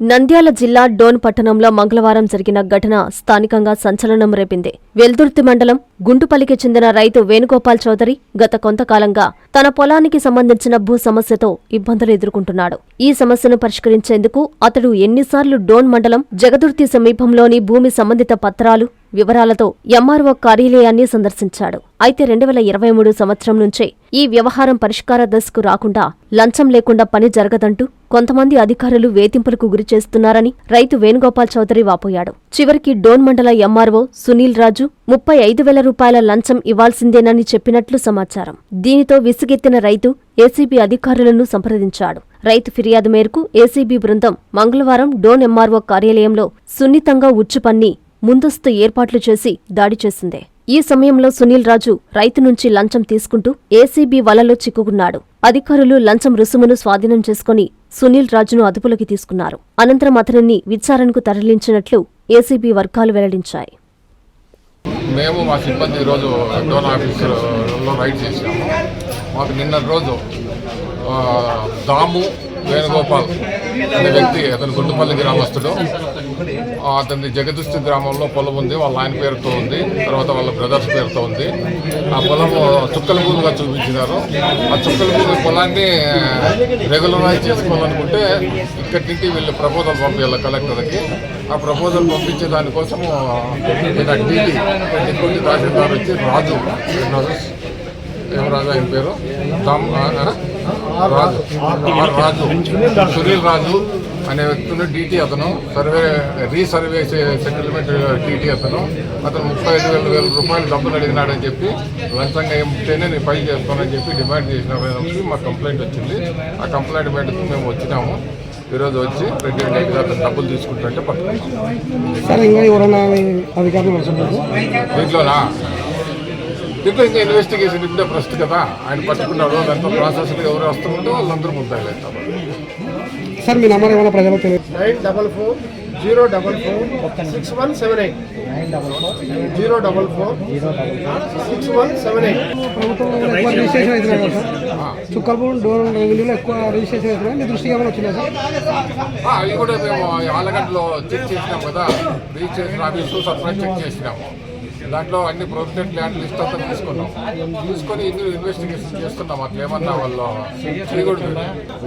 నంద్యాల జిల్లా డోన్ పట్టణంలో మంగళవారం జరిగిన ఘటన స్థానికంగా సంచలనం రేపింది. వెల్దుర్తి మండలం గుంటుపల్లికి చెందిన రైతు వేణుగోపాల్ చౌదరి గత కొంతకాలంగా తన పొలానికి సంబంధించిన భూ సమస్యతో ఇబ్బందులు ఎదుర్కొంటున్నాడు. ఈ సమస్యను పరిష్కరించేందుకు అతడు ఎన్నిసార్లు డోన్ మండలం జగదుర్తి సమీపంలోని భూమి సంబంధిత పత్రాలు వివరాలతో ఎంఆర్ఓ కార్యాలయాన్ని సందర్శించాడు. అయితే రెండు వేల ఇరవై మూడు సంవత్సరం నుంచే ఈ వ్యవహారం పరిష్కార దశకు రాకుండా లంచం లేకుండా పని జరగదంటూ కొంతమంది అధికారులు వేధింపులకు గురి చేస్తున్నారని రైతు వేణుగోపాల్ చౌదరి వాపోయాడు. చివరికి డోన్ మండల ఎంఆర్ఓ సునీల్ రాజు ముప్పై ఐదు వేల రూపాయల లంచం ఇవ్వాల్సిందేనని చెప్పినట్లు సమాచారం. దీనితో విసుగెత్తిన రైతు ఏసీబీ అధికారులను సంప్రదించాడు. రైతు ఫిర్యాదు మేరకు ఏసీబీ బృందం మంగళవారం డోన్ ఎంఆర్ఓ కార్యాలయంలో సున్నితంగా ఉచ్చుపన్ని ముందస్తు ఏర్పాట్లు చేసి దాడి చేసింది. ఈ సమయంలో సునీల్ రాజు రైతు నుంచి లంచం తీసుకుంటూ ఏసీబీ వలలో చిక్కుకున్నాడు. అధికారులు లంచం రుసుమును స్వాధీనం చేసుకుని సునీల్ రాజును అదుపులోకి తీసుకున్నారు. అనంతరం అతనిని విచారణకు తరలించినట్లు ఏసీబీ వర్గాలు వెల్లడించాయి. మేము మా సిబ్బంది ఈరోజు డోన్ ఆఫీసులో రైడ్ చేసాము మాకు నిన్న రోజు దాము వేణుగోపాల్ వ్యక్తి అతను గుంటుపల్లి గ్రామస్తుడు. అతని జగదుస్తి గ్రామంలో పొలం ఉంది వాళ్ళ ఆయన పేరుతో ఉంది తర్వాత వాళ్ళ బ్రదర్స్ పేరుతో ఉంది. ఆ పొలం చుక్కల భూమిగా చూపించినారు. ఆ చుక్కల భూమి పొలాన్ని రెగ్యులరైజ్ చేసుకోవాలనుకుంటే ఇక్కడి నుంచి వీళ్ళు ప్రపోజల్ పంపించాలి కలెక్టర్కి. ఆ ప్రపోజల్ పంపించే దానికోసము ఈయన డీటీ డిప్యూటీ తహసీల్దార్ వచ్చి రాజు రాజు ఏం రాజు ఆయన పేరు? రామ్ రాజు. సునీల్ రాజు అనే వ్యక్తిని డీటీ అతను. సర్వే రీసర్వే సెటిల్మెంట్ డీటీ అతను. అతను ముప్పై ఐదు వేల వేల రూపాయలు డబ్బులు అడిగినాడని చెప్పి లంచంగా ఏమిటేనే నేను పై చేస్తానని చెప్పి డిమాండ్ చేసినప్పుడు మాకు కంప్లైంట్ వచ్చింది. ఆ కంప్లైంట్ మేరకు మేము వచ్చినాము. ఈరోజు వచ్చి రెడ్డి రెడ్డి అతను డబ్బులు తీసుకుంటుంటే వస్తున్నారు? దీంట్లోనా? దీంట్లో ఇంకా ఇన్వెస్టిగేషన్ ఇప్పుడే ఫస్ట్ కదా. ఆయన పట్టుకున్నాడు దాంట్లో ప్రాసెస్లో ఎవరు వస్తుందో వాళ్ళందరూ ముద్దాయిలు అవుతారు సార్ మీ నెంబర్ ఏమైనా ప్రజలకు తెలియదు nine double four zero double four six one seven eight. Zero double four six one seven eight. ప్రభుత్వంలో ఎక్కువ రిజిస్ట్రేషన్ అవుతున్నాయి కదా సార్. చుక్కలపూడి డోర్ రెవెన్యూలో ఎక్కువ రిజిస్ట్రేషన్ అవుతున్నాయి. మీ దృష్టికి ఏమైనా వచ్చిందా సార్? ఆ, అవి కూడా మేము ఆలగడ్డలో చెక్ చేసినాం కదా. రిజిస్ట్రేషన్ ఆఫీసు సర్ప్రైజ్ చెక్ చేసినాము. దాంట్లో అన్ని ప్రొఫెషనల్ ల్యాండ్ లిస్ట్ అంతా తీసుకున్నాం. తీసుకొని ఇందులో ఇన్వెస్టిగేషన్ చేస్తున్నాం. అట్లా ఏమన్నా వాళ్ళు చేయకూడదు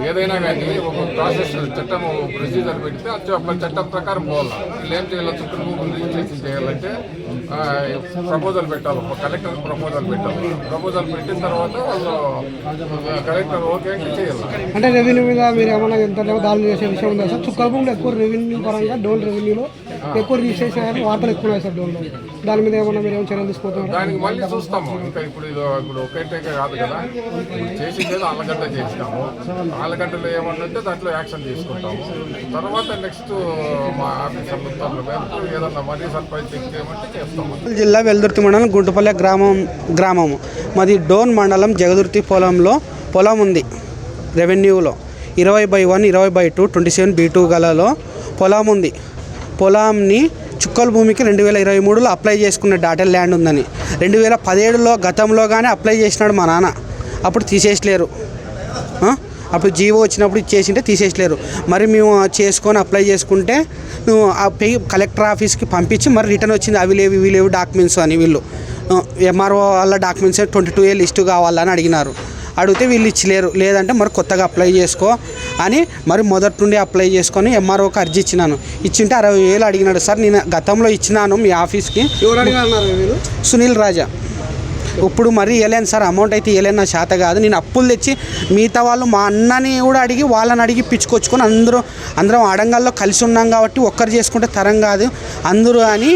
ఏదైనా కానీ ఒక ప్రాసెస్ చట్టం ప్రొసీజర్ పెడితే అది ఒక చట్టం ప్రకారం పోవాలి? వీళ్ళు ఏం చేయాలి చుట్టూ రిజిస్ట్రేషన్ చేయాలంటే ప్రపోజల్ పెట్టాలి. ఒక కలెక్టర్ ప్రపోజల్ పెట్టాలి. ప్రపోజల్ పెట్టిన తర్వాత వాళ్ళు కలెక్టర్ ఓకే అంటే చేయాలి. అంటే రెవెన్యూ మీద మీరు ఏమైనా ఎంత దాడులు చేసే విషయం ఉందా సార్? చుక్కలపూడిలో ఎక్కువ రెవెన్యూ పరంగా డోల్ రెవెన్యూలో ఎక్కువ రిజిస్ట్రేషన్ వార్తలు ఎక్కువ ఉన్నాయి సార్ డోల్లో. దాని మీద ఏమైనా మీరు ఏమైనా చర్యలు తీసుకుంటున్నారు? దానికి మళ్ళీ చూస్తాము. ఇంకా ఇప్పుడు ఇది ఇప్పుడు ఒకటే కాదు కదా. ఇప్పుడు చేసింది ఆలగడ్డ చేసినాము. ఆలగడ్డలో ఏమన్నా ఉంటే దాంట్లో యాక్షన్ తీసుకుంటాము. తర్వాత నెక్స్ట్ మా ఆఫీసర్లతో మేము ఏదన్నా సర్ప్రైజ్ చెక్ చేయమంటే చేస్తాము. జిల్లా వెల్దుర్తి మండలం గుంటుపల్లె గ్రామం గ్రామము. మాది డోన్ మండలం జగదుర్తి పొలంలో పొలం ఉంది రెవెన్యూలో. ఇరవై బై వన్ ఇరవై by two twenty seven B two గలలో పొలం ఉంది. పొలాన్ని చుక్కల భూమికి రెండు వేల ఇరవై మూడులో అప్లై చేసుకున్న డాటల్ ల్యాండ్ ఉందని. రెండు వేల పదిహేడులో గతంలో కానీ అప్లై చేసినాడు మా నాన్న. అప్పుడు తీసేసలేరు అప్పుడు జీవో వచ్చినప్పుడు ఇచ్చేసింటే తీసేసలేరు మరి మేము చేసుకొని అప్లై చేసుకుంటే నువ్వు ఆ పే కలెక్టర్ ఆఫీస్కి పంపించి మరి రిటర్న్ వచ్చింది. అవి లేవు ఇవి లేవు డాక్యుమెంట్స్ అని వీళ్ళు. ఎంఆర్ఓ వాళ్ళ documents twenty two A list కావాలని అడిగినారు. అడిగితే వీళ్ళు ఇచ్చలేరు. లేదంటే మరి కొత్తగా అప్లై చేసుకో అని మరి మొదటి నుండి అప్లై చేసుకొని ఎంఆర్ఓకి అర్జీ ఇచ్చినాను. ఇచ్చింటే అరవై వేలు అడిగినాడు. సార్ నేను గతంలో ఇచ్చినాను మీ ఆఫీస్కి. సునీల్ రాజా. ఇప్పుడు మరీ ఇవ్వలేను సార్. అమౌంట్ అయితే ఇవ్వలేను నా చేత కాదు. నేను అప్పులు తెచ్చి మిగతా వాళ్ళు మా అన్నని కూడా అడిగి వాళ్ళని అడిగి పిచ్చుకొచ్చుకొని అందరూ అందరం అడంగల్లో కలిసి ఉన్నాం కాబట్టి ఒక్కరు చేసుకుంటే తరం కాదు. అందరూ అని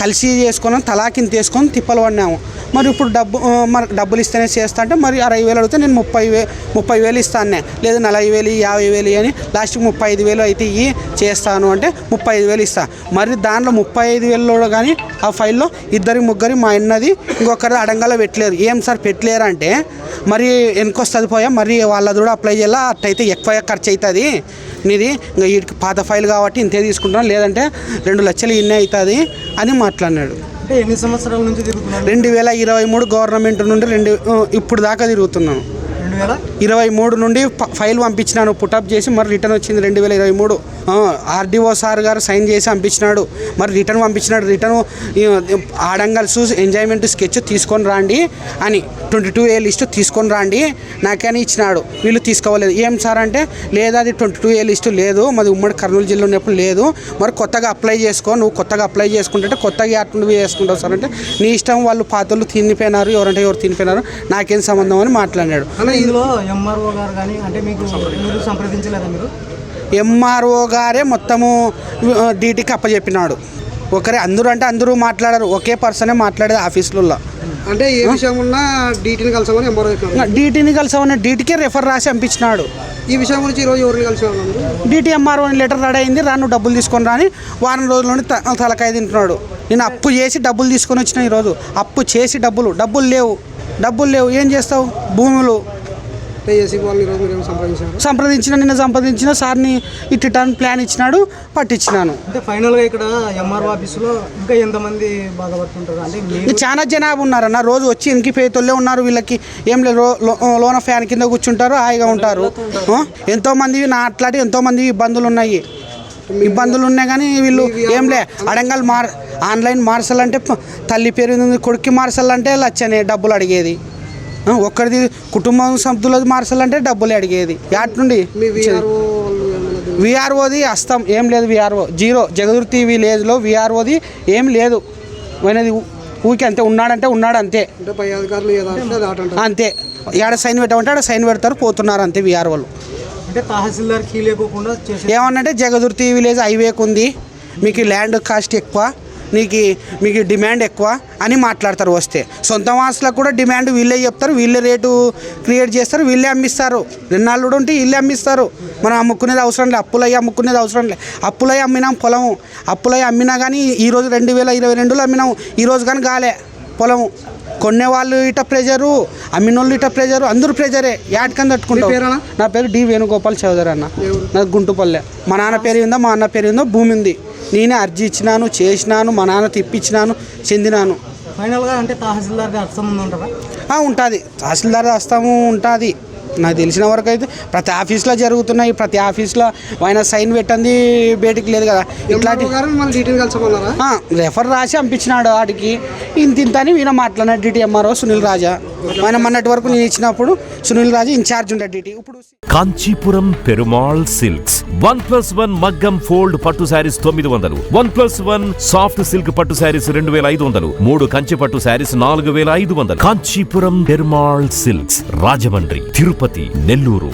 కలిసి చేసుకొని తలాకింత తీసుకొని తిప్పలు పడినాము. మరి ఇప్పుడు డబ్బు మరి డబ్బులు ఇస్తేనే చేస్తా అంటే మరి అరవై వేలు అడిగితే నేను ముప్పై వే ముప్పై వేలు ఇస్తానే. లేదు నలభై వేలు యాభై వేలు అని లాస్ట్కి ముప్పై ఐదు వేలు అయితే ఇవి చేస్తాను అంటే ముప్పై ఐదు వేలు ఇస్తా. మరి దాంట్లో ముప్పై ఐదు వేలలో కానీ ఆ ఫైల్లో ఇద్దరి ముగ్గురి మా అన్నది ఇంకొకరి అడంగలో పెట్టలేరు. ఏం సార్ పెట్టలేరు అంటే మరి వెనకొస్తుంది పోయా మరి వాళ్ళది కూడా అప్లై చేయాలా? అట్టయితే ఎక్కువ ఖర్చు అవుతుంది నీది ఇంకా వీటికి పాత ఫైల్ కాబట్టి ఇంతే తీసుకుంటాను లేదంటే రెండు లక్షలు ఇన్నే అవుతుంది అని మాట్లాడినాడు. అంటే ఎన్ని సంవత్సరాల నుంచి రెండు వేల ఇరవై మూడు గవర్నమెంట్ నుండి రెండు ఇప్పుడు దాకా తిరుగుతున్నాను ఇరవై మూడు నుండి ఫైల్ పంపించినాను. పుటప్ చేసి మరి రిటర్న్ వచ్చింది రెండు వేల ఇరవై మూడు. ఆర్డీఓ సార్ గారు సైన్ చేసి పంపించినాడు. మరి రిటర్న్ పంపించినాడు. రిటర్న్ ఆడంగల్స్ ఎంజాయ్మెంట్ స్కెచ్ తీసుకొని రాండి అని ట్వంటీ టూ ఏ లిస్టు తీసుకొని రాండి నాకని ఇచ్చినాడు. వీళ్ళు తీసుకోవలేదు. ఏం సార్ అంటే లేదా అది ట్వంటీ టూ ఏ లిస్టు లేదు. మాది ఉమ్మడి కర్నూలు జిల్లా ఉన్నప్పుడు లేదు. మరి కొత్తగా అప్లై చేసుకో నువ్వు కొత్తగా అప్లై చేసుకుంటే కొత్తగా అటు నువ్వు చేసుకుంటావు సార్ అంటే నీ ఇష్టం వాళ్ళు పాతలు తినిపోయినారు. ఎవరంటే ఎవరు తినిపోయినారు నాకేం సంబంధం అని మాట్లాడాడు అంటే ఇందులో ఎంఆర్ఓ గారు కానీ అంటే మీకు మీరు సంప్రదించలేదా మీరు? ఎంఆర్ఓ గారే మొత్తము డీటీకి అప్పచెప్పినాడు ఒకరే అందరూ అంటే అందరూ మాట్లాడారు ఒకే పర్సనే మాట్లాడేది ఆఫీసులలో అంటే ఏ విషయం ఉన్నా డీటీని కలిసామని చెప్పినారు డీటీని కలిసామని డీటీకే రెఫర్ రాసి పంపించినాడు. ఈ విషయం గురించి ఈరోజు ఎవరిని మీరు డీటీ ఎంఆర్ఓ అని లెటర్ రెడీ అయింది రాను డబ్బులు తీసుకొని రాని వారం రోజుల్లోనే తలకాయ తింటున్నాడు. నేను అప్పు చేసి డబ్బులు తీసుకొని వచ్చిన ఈరోజు అప్పు చేసి డబ్బులు డబ్బులు లేవు. డబ్బులు లేవు ఏం చేస్తావు? భూములు. సంప్రదించిన నిన్న సంప్రదించిన సార్ని ఇటు టర్న్ ప్లాన్ ఇచ్చినాడు పట్టించినాను. అంటే ఫైనల్గా ఇక్కడ ఎంఆర్ఓ ఆఫీసులో ఇంకా ఎంతమంది బాధపడుతుంటారు? అంటే చాలా జనాభా ఉన్నారన్న రోజు వచ్చి ఇంకి పేతోళ్ళే ఉన్నారు వీళ్ళకి ఏం లేదు లోన ఫ్యాన్ కింద కూర్చుంటారు హాయిగా ఉంటారు. ఆ? ఎంతో మంది నా అట్లాంటి ఎంతో మంది ఇబ్బందులు ఉన్నాయి. ఇబ్బందులు ఉన్నాయి కానీ వీళ్ళు ఏం లే అడంగల్ మార్ ఆన్లైన్ ప- తల్లి పేరు కొడుక్కి మార్సల్ అంటే లచ్చనే డబ్బులు అడిగేది? ఒక్కడిది కుటుంబం సభ్యులది మార్సల్ అంటే డబ్బులు అడిగేది. యాట్ నుండి? మీ విఆర్ఓ వాళ్ళు ఏమైనా దీన్ని- విఆర్ఓది అస్తం. ఏం లేదు విఆర్ఓ జీరో. జగదుర్తి విలేజ్లో విఆర్ఓది ఏం లేదు. అనేది ఊరికి అంతే. ఉన్నాడంటే ఉన్నాడు అంతే అంటే అంటే అంతే. ఏడ సైన్ పెట్టమంటే ఆడ సైన్ పెడతారు పోతున్నారు అంతే విఆర్ఓలు అంటే తహసీల్దార్ కీ లేకోకుండా చేసే ఏమన్నంటే జగదుర్తి విలేజ్ హైవేకి ఉంది మీకు ల్యాండ్ కాస్ట్ ఎక్కువ. నీకు మీకు డిమాండ్ ఎక్కువ అని మాట్లాడతారు వస్తే. సొంత వాసులకు కూడా డిమాండ్ వీళ్ళే చెప్తారు వీళ్ళే రేటు క్రియేట్ చేస్తారు వీళ్ళే అమ్మిస్తారు. కూడా ఉంటే వీళ్ళే అమ్మిస్తారు. మనం అమ్ముకునేది అవసరం లేదు అప్పులయ్యి అమ్ముకునేది అవసరం లేదు అప్పులయ్యి అమ్మినాం పొలము అప్పులయ్యి అమ్మినా కానీ ఈరోజు రెండు వేల ఇరవై రెండులో అమ్మినాం ఈరోజు కానీ కాలే పొలము. కొనే వాళ్ళు ఇట ప్రెజరు అమ్మిన వాళ్ళు ఇట ప్రెజరు అందరూ ప్రెజరే. యాడ్కని తట్టుకుంటారు పేరేనా? నా పేరు డి వేణుగోపాల్ చౌదరి అన్న. నా గుంటుపల్లె. మా నాన్న పేరు ఉందో మా అన్న పేరు ఉందో భూమి ఉంది. నేనే అర్జీ ఇచ్చినాను చేసినాను మా నాన్న తెప్పించినాను చెందినాను. ఫైనల్గా అంటే తహసీల్దార్ సంబంధం ఉంటుంది. తహసీల్దార్ హస్తము ఉంటుంది. నాకు తెలిసిన వరకు అయితే ప్రతి ఆఫీస్లో జరుగుతున్నాయి ప్రతి ఆఫీస్లో ఆయన సైన్ పెట్టండి బయటికి లేదు కదా. ఇట్లాంటి రెఫర్ రాసి పంపించినాడు వాడికి ఇంత ఇంత అని ఈయన మాట్లాడినాడు డిటి ఎంఆర్ఓ సునీల్ రాజా. ఆయన మొన్నటి వరకు నేను ఇచ్చినప్పుడు సునీల్ రాజా ఇన్ఛార్జ్ ఉండే డిటి ఇప్పుడు Kanchipuram Perumal silks. One plus one మగ్గం ఫోల్డ్ పట్టు శారీస్ తొమ్మిది వందలు. One plus one soft silk పట్టు శారీస్ రెండు వేల ఐదు వందలు. మూడు కంచి పట్టు శారీస్ నాలుగు వేల ఐదు వందలు. కాంచీపురం పెరుమాళ్ సిల్క్స్ రాజమండ్రి తిరుపతి. ಗಣಪತಿ ನೆಲ್ಲೂರು.